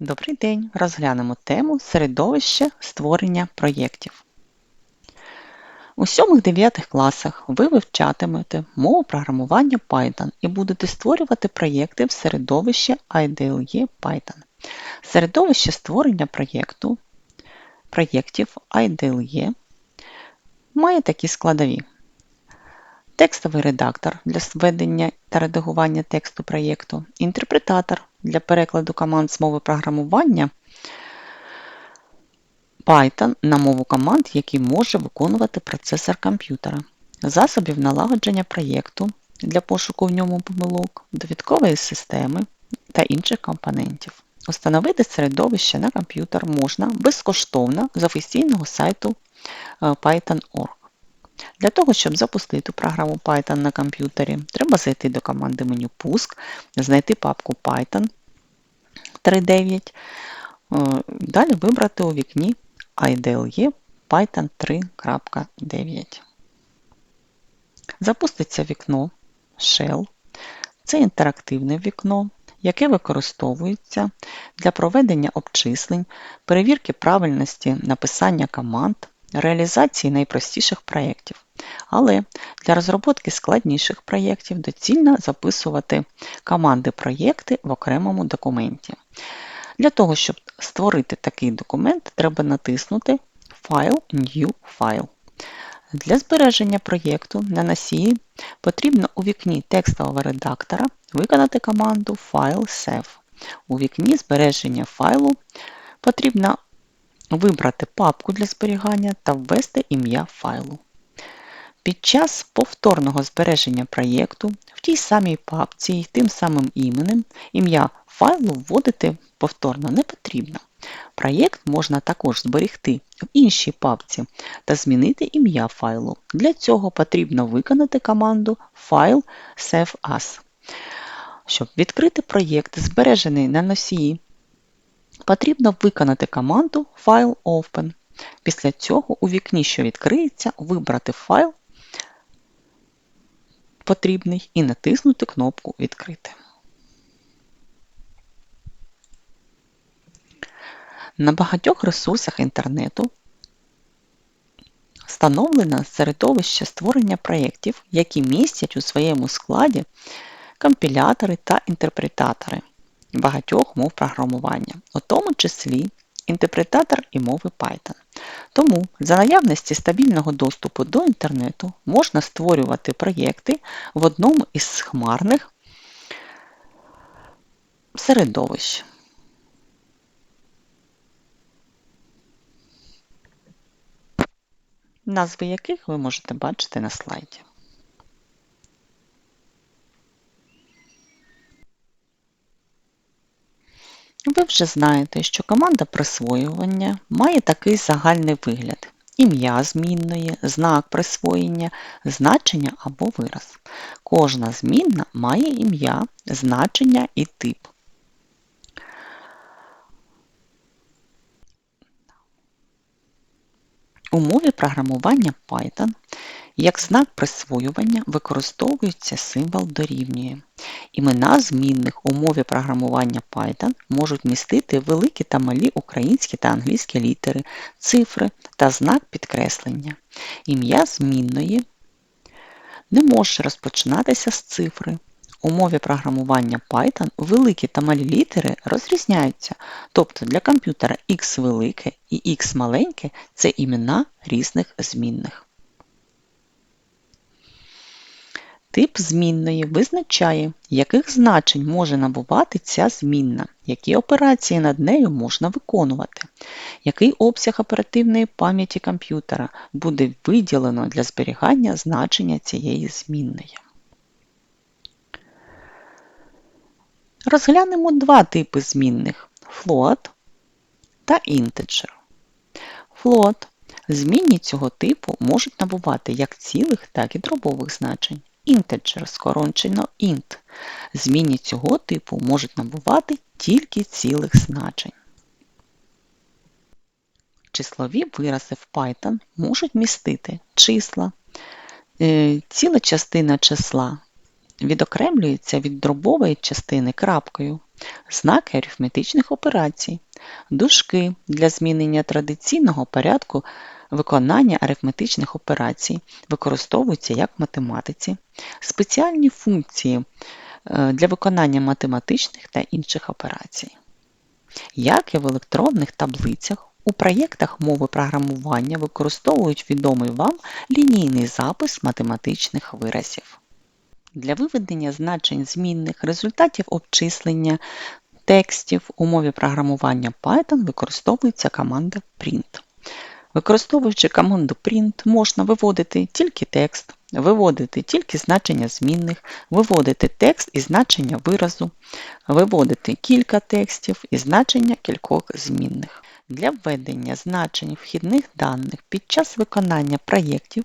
Добрий день! Розглянемо тему середовище створення проєктів. У 7-9 класах ви вивчатимете мову програмування Python і будете створювати проєкти в середовищі IDLE Python. Середовище створення проєкту, проєктів IDLE має такі складові. Текстовий редактор для введення та редагування тексту проєкту, інтерпретатор для перекладу команд з мови програмування Python на мову команд, які може виконувати процесор комп'ютера, засобів налагодження проєкту для пошуку в ньому помилок, довідкової системи та інших компонентів. Установити середовище на комп'ютер можна безкоштовно з офіційного сайту е, Python.org. Для того, щоб запустити програму Python на комп'ютері, треба зайти до команди меню Пуск, знайти папку Python 3.9, е, далі вибрати у вікні IDLE Python 3.9. Запуститься вікно Shell. Це інтерактивне вікно, яке використовується для проведення обчислень, перевірки правильності написання команд, реалізації найпростіших проєктів. Але для розробки складніших проєктів доцільно записувати команди проєкти в окремому документі. Для того, щоб створити такий документ, треба натиснути File New File. Для збереження проєкту на носії потрібно у вікні текстового редактора виконати команду File Save. У вікні збереження файлу потрібно вибрати папку для зберігання та ввести ім'я файлу. Під час повторного збереження проєкту в тій самій папці і тим самим іменем ім'я файлу вводити повторно не потрібно. Проєкт можна також зберегти в іншій папці та змінити ім'я файлу. Для цього потрібно виконати команду File Save As. Щоб відкрити проєкт, збережений на носії потрібно виконати команду File Open. Після цього у вікні, що відкриється, вибрати файл потрібний і натиснути кнопку Відкрити. На багатьох ресурсах інтернету встановлено середовище створення проєктів, які містять у своєму складі компілятори та інтерпретатори багатьох мов програмування, у тому числі інтерпретатор і мови Python. Тому за наявності стабільного доступу до інтернету можна створювати проєкти в одному із хмарних середовищ. Назви яких ви можете бачити на слайді. Ви вже знаєте, що команда присвоювання має такий загальний вигляд: ім'я змінної, знак присвоєння, значення або вираз. Кожна змінна має ім'я, значення і тип. У мові програмування Python як знак присвоювання використовується символ дорівнює. Імена змінних у мові програмування Python можуть містити великі та малі українські та англійські літери, цифри та знак підкреслення. Ім'я змінної не може розпочинатися з цифри. У мові програмування Python великі та малі літери розрізняються, тобто для комп'ютера X велике і X маленьке це імена різних змінних. Тип змінної визначає, яких значень може набувати ця змінна, які операції над нею можна виконувати, який обсяг оперативної пам'яті комп'ютера буде виділено для зберігання значення цієї змінної. Розглянемо два типи змінних float та integer. Float змінні цього типу можуть набувати як цілих, так і дробових значень. Integer, скорочено int. Зміни цього типу можуть набувати тільки цілих значень. Числові вирази в Python можуть містити числа. Е, ціла частина числа відокремлюється від дробової частини крапкою. Знаки арифметичних операцій, дужки для змінення традиційного порядку виконання арифметичних операцій використовуються як в математиці, спеціальні функції е, для виконання математичних та інших операцій. Як і в електронних таблицях, у проєктах мови програмування використовують відомий вам лінійний запис математичних виразів. Для виведення значень змінних, результатів обчислення, текстів у мові програмування Python використовується команда print. Використовуючи команду print, можна виводити тільки текст, виводити тільки значення змінних, виводити текст і значення виразу, виводити кілька текстів і значення кількох змінних. Для введення значень вхідних даних під час виконання проєктів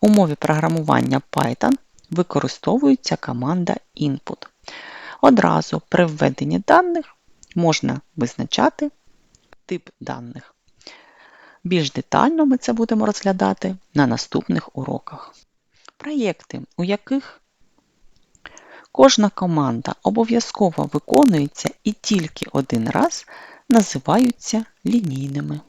у мові програмування Python використовується команда input. Одразу при введенні даних можна визначати тип даних. Більш детально ми це будемо розглядати на наступних уроках. Проєкти, у яких кожна команда обов'язково виконується і тільки один раз, називаються лінійними.